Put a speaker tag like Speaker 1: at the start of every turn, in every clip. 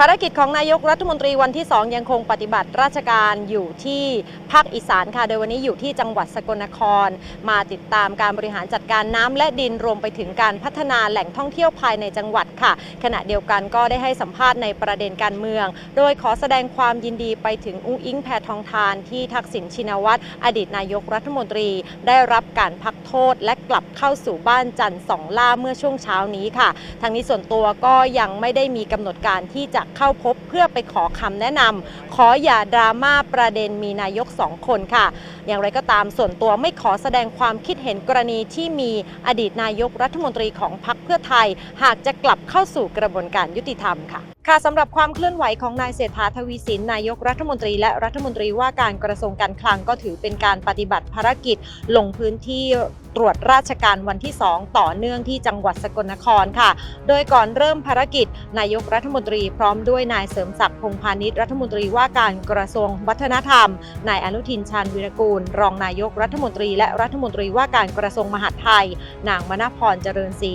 Speaker 1: ภารกิจของนายกรัฐมนตรีวันที่ 2 ยังคงปฏิบัติราชการอยู่ที่ภาคอีสานค่ะ โดยวันนี้อยู่ที่จังหวัดสกลนคร มาติดตามการบริหารจัดการน้ำและดินรวมไปถึงการพัฒนาแหล่งท่องเที่ยวภายในจังหวัดค่ะ ขณะเดียวกันก็ได้ให้สัมภาษณ์ในประเด็นการเมือง โดยขอแสดงความยินดีไปถึงอุ้งอิงแพทองทานที่ทักษิณชินวัตรอดีตนายกรัฐมนตรี ได้รับการพักโทษและกลับเข้าสู่บ้านจันทร์สองล่าเมื่อช่วงเช้านี้ค่ะทางนี้ส่วนตัวก็ยังไม่ได้มีกำหนดการที่จะเข้าพบเพื่อไปขอคำแนะนำขออย่าดราม่าประเด็นมีนายกสองคนค่ะ อย่างไรก็ตามส่วนตัวไม่ขอแสดงความคิดเห็นกรณีที่มีอดีตนายกรัฐมนตรีของพรรคเพื่อไทย หากจะกลับเข้าสู่กระบวนการยุติธรรมค่ะ ค่ะสำหรับความเคลื่อนไหวของนายเศรษฐาทวีสินนายกรัฐมนตรีและรัฐมนตรีว่าการกระทรวงการคลังก็ถือเป็นการปฏิบัติภารกิจลงพื้นที่ตรวจราชการวันที่ 2 ต่อเนื่องที่จังหวัดสกลนครค่ะ โดยก่อนเริ่มภารกิจ นายกรัฐมนตรีพร้อมด้วยนายเสริมศักดิ์พงพาณิชย์รัฐมนตรีว่าการกระทรวงวัฒนธรรม นายอนุทินชาญวิรกูล รองนายกรัฐมนตรี และรัฐมนตรีว่าการกระทรวงมหาดไทย นางมณพรเจริญศรี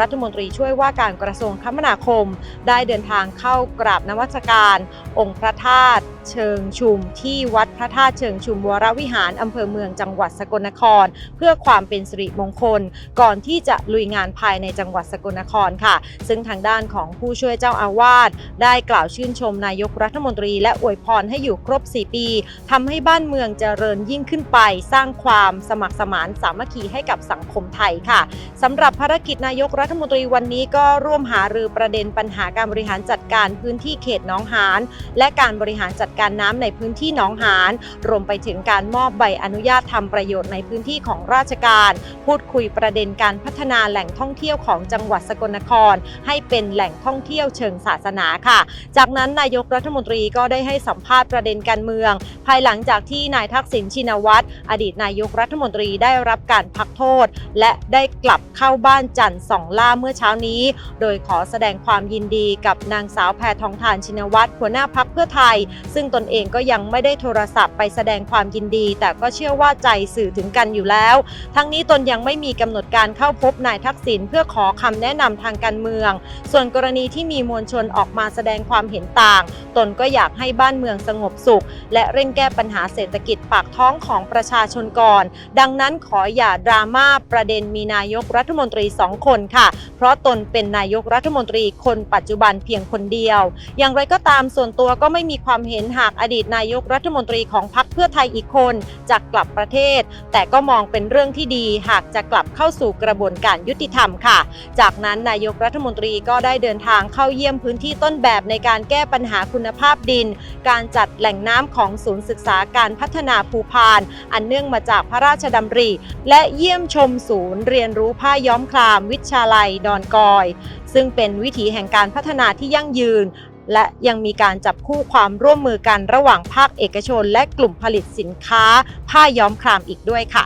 Speaker 1: รัฐมนตรีช่วยว่าการกระทรวงคมนาคม ได้เดินทางเข้ากราบนวัสการ องค์พระธาตุ เชิงชุมที่วัดพระธาตุเชิงชุมวรวิหารอำเภอเมืองจังหวัดสกลนคร เพื่อความเป็นสิริมงคล ก่อนที่จะลุยงานภายในจังหวัดสกลนครค่ะ ซึ่งทางด้านของผู้ช่วยเจ้าอาวาสได้กล่าวชื่นชมนายกรัฐมนตรี และอวยพรให้อยู่ครบ 4 ปีทำให้บ้านเมืองเจริญยิ่งขึ้นไป สร้างความสมัครสมานสามัคคีให้กับสังคมไทยค่ะสำหรับภารกิจนายกรัฐมนตรีวันนี้ก็ร่วมหารือประเด็นปัญหาการบริหารจัดการพื้นที่เขตหน้องหานและการบริหารจัดการน้ำในพื้นที่หนองหานรวมไปถึงการมอบใบอนุญาตทำประโยชน์ในพื้นที่ของราชการ พูดคุยประเด็นการพัฒนาแหล่งท่องเที่ยวของจังหวัดสกลนคร ให้เป็นแหล่งท่องเที่ยวเชิงศาสนาค่ะ จากนั้นนายกรัฐมนตรีก็ได้ให้สัมภาษณ์ประเด็นการเมือง ภายหลังจากที่นายทักษิณชินวัตรอดีตนายกรัฐมนตรีได้รับการพักโทษ และได้กลับเข้าบ้านจันทร์สองล่าเมื่อเช้านี้ โดยขอแสดงความยินดีกับนางสาวแพทองทานชินวัตรหัวหน้าพักเพื่อไทย ซึ่งตนเองก็ยังไม่ได้โทรศัพท์ไปแสดงความยินดี แต่ก็เชื่อว่าใจสื่อถึงกันอยู่แล้ว ทั้งนี้ตนยังไม่มีกำหนดการเข้าพบนายทักษิณเพื่อขอคำแนะนำทางการเมือง ส่วนกรณีที่มีมวลชนออกมาแสดงความเห็นต่าง ตนก็อยากให้บ้านเมืองสงบสุข และเร่งแก้ปัญหาเศรษฐกิจปากท้องของประชาชนก่อน ดังนั้นขออย่าดราม่าประเด็นมีนายกรัฐมนตรีสองคนค่ะ เพราะตนเป็นนายกรัฐมนตรีคนปัจจุบันเพียงคนเดียว อย่างไรก็ตามส่วนตัวก็ไม่มีความเห็นหากอดีตนายกรัฐมนตรีของพรรคเพื่อไทยอีกคนจะกลับประเทศ แต่ก็มองเป็นเรื่องที่ดีหากจะกลับเข้าสู่กระบวนการยุติธรรมค่ะ จากนั้นนายกรัฐมนตรีก็ได้เดินทางเข้าเยี่ยมพื้นที่ต้นแบบในการแก้ปัญหาคุณภาพดิน การจัดแหล่งน้ำของศูนย์ศึกษาการพัฒนาภูพาน อันเนื่องมาจากพระราชดำริ และเยี่ยมชมศูนย์เรียนรู้ผ้าย้อมคลาม วิชาลัยดอนกอย ซึ่งเป็นวิถีแห่งการพัฒนาที่ยั่งยืน และยังมีการจับคู่ความร่วมมือกันระหว่างภาคเอกชน และกลุ่มผลิตสินค้า ผ้าย้อมคลามอีกด้วยค่ะ